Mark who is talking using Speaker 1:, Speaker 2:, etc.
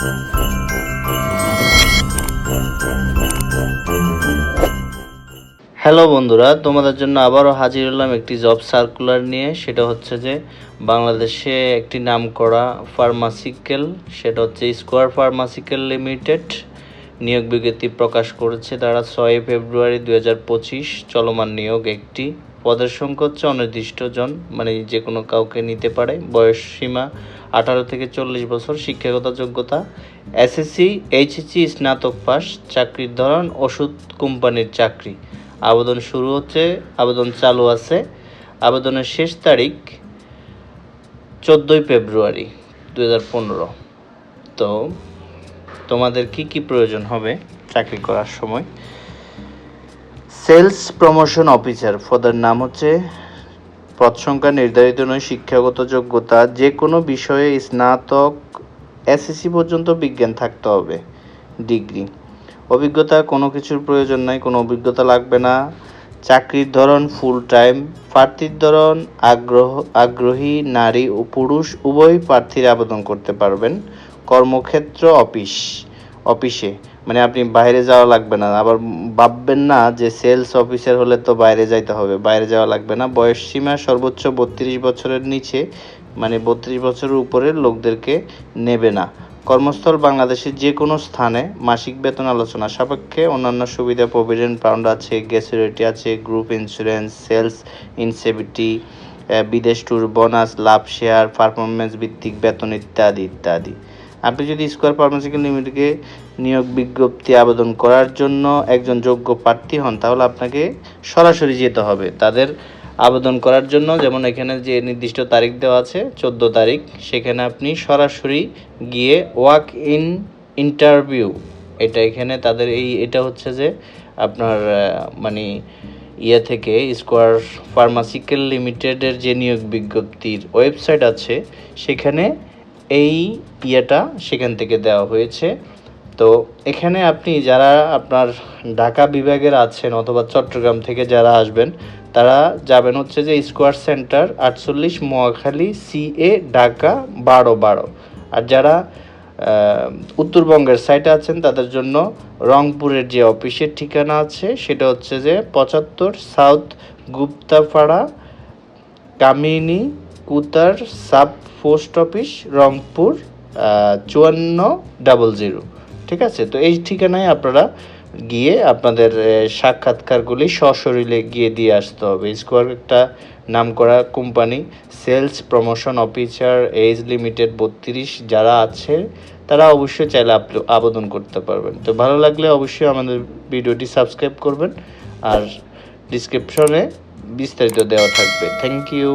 Speaker 1: Hello বন্ধুরা, তোমাদের জন্য আবারও হাজির হলাম একটি জব সার্কুলার নিয়ে। সেটা হচ্ছে যে, বাংলাদেশে একটি নামকরা ফার্মাসিক্যাল সেটা হচ্ছে স্কোয়ার ফার্মাসিক্যাল লিমিটেড নিয়োগ বিজ্ঞপ্তি প্রকাশ করেছে তারা ছয় ফেব্রুয়ারি দু হাজার পঁচিশ। চলমান নিয়োগ একটি। পদের সংখ্যা হচ্ছে অনির্দিষ্ট জন মানে যে কোনো কাউকে নিতে পারে। বয়স সীমা আঠারো থেকে চল্লিশ বছর শিক্ষাগত যোগ্যতা এসএসসি এইচএসসি স্নাতক পাস, চাকরির ধরন, ওষুধ কোম্পানির চাকরি। আবেদন শুরু হচ্ছে, আবেদন চালু আছে। আবেদনের শেষ তারিখ চোদ্দোই ফেব্রুয়ারি দু হাজার পনেরো। তো তোমাদের কি কি প্রয়োজন হবে চাকরি করার সময়? সেলস প্রমোশন অফিসার, পদের নাম হচ্ছে পদ সংখ্যা নির্ধারিত নয়, শিক্ষাগত যোগ্যতা, যে কোনো বিষয়ে স্নাতক, এসএসসি পর্যন্ত বিজ্ঞান থাকতে হবে, ডিগ্রি। অভিজ্ঞতা, কোনো কিছুর প্রয়োজন নাই, কোনো অভিজ্ঞতা লাগবে না। চাকরির ধরন ফুল টাইম প্রার্থীর ধরন, আগ্রহ, আগ্রহী নারী ও পুরুষ উভয় প্রার্থীর আবেদন করতে পারবেন। কর্মক্ষেত্র, অফিস। অফিসে। মানে আপনি বাইরে যাওয়া লাগবে না। আবার ভাববেন না যে সেলস অফিসার হলে তো বাইরে যাইতে হবে। বাইরে যাওয়া লাগবে না। বয়স সীমা সর্বোচ্চ বত্রিশ বছরের নিচে মানে বত্রিশ বছরের উপরের লোকদেরকে নেবে না। কর্মস্থল বাংলাদেশের যে কোনো স্থানে মাসিক বেতন আলোচনা সাপেক্ষে অন্যান্য সুবিধা প্রভিডেন্ট ফান্ড আছে গ্যাসুরিটি আছে গ্রুপ ইন্স্যুরেন্স সেলস ইনসেভিটি বিদেশ ট্যুর বোনাস লাভ শেয়ার পারফরমেন্স ভিত্তিক বেতন ইত্যাদি ইত্যাদি। আপনি যদি স্কোয়ার ফার্মাসিক্যাল লিমিটেডকে নিয়োগ বিজ্ঞপ্তি আবেদন করার জন্য একজন যোগ্য প্রার্থী হন, তাহলে আপনাকে সরাসরি যেতে হবে। তাদের আবেদন করার জন্য যেমন এখানে যে নির্দিষ্ট তারিখ দেওয়া আছে, চোদ্দ তারিখ, সেখানে আপনি সরাসরি গিয়ে ওয়াক ইন ইন্টারভিউ এটা এখানে তাদের এই, এটা হচ্ছে যে আপনার মানে ইয়ে থেকে স্কোয়ার ফার্মাসিক্যাল লিমিটেডের যে নিয়োগ বিজ্ঞপ্তির ওয়েবসাইট আছে, সেখানে এই ইয়েটা সেখান থেকে দেওয়া হয়েছে। তো এখানে আপনি যারা আপনার ঢাকা বিভাগের আছেন অথবা চট্টগ্রাম থেকে যারা আসবেন, তারা যাবেন হচ্ছে যে স্কোয়ার সেন্টার আটচল্লিশ মোয়াখালী সিএ ঢাকা বারো বারো। আর যারা উত্তরবঙ্গের সাইটে আছেন, তাদের জন্য রংপুরের যে অফিসের ঠিকানা আছে, সেটা হচ্ছে যে পঁচাত্তর south Guptapara Kamini Kutar sub post office, Rangpur চুয়ান্ন ডাবল জিরো ঠিক আছে? তো এই ঠিকানায় আপনারা গিয়ে আপনাদের সাক্ষাৎকারগুলি সশরীরে গিয়ে দিয়ে আসতে হবে। স্কোয়ার একটা নাম করা company sales promotion officer age limit বত্রিশ, যারা আছে, তারা অবশ্যই চাইলে আবেদন করতে পারবেন। তো ভালো লাগলে অবশ্যই আমাদের ভিডিওটি সাবস্ক্রাইব করবেন। আর ডিসক্রিপশনে বিস্তারিত দেওয়া থাকবে। Thank you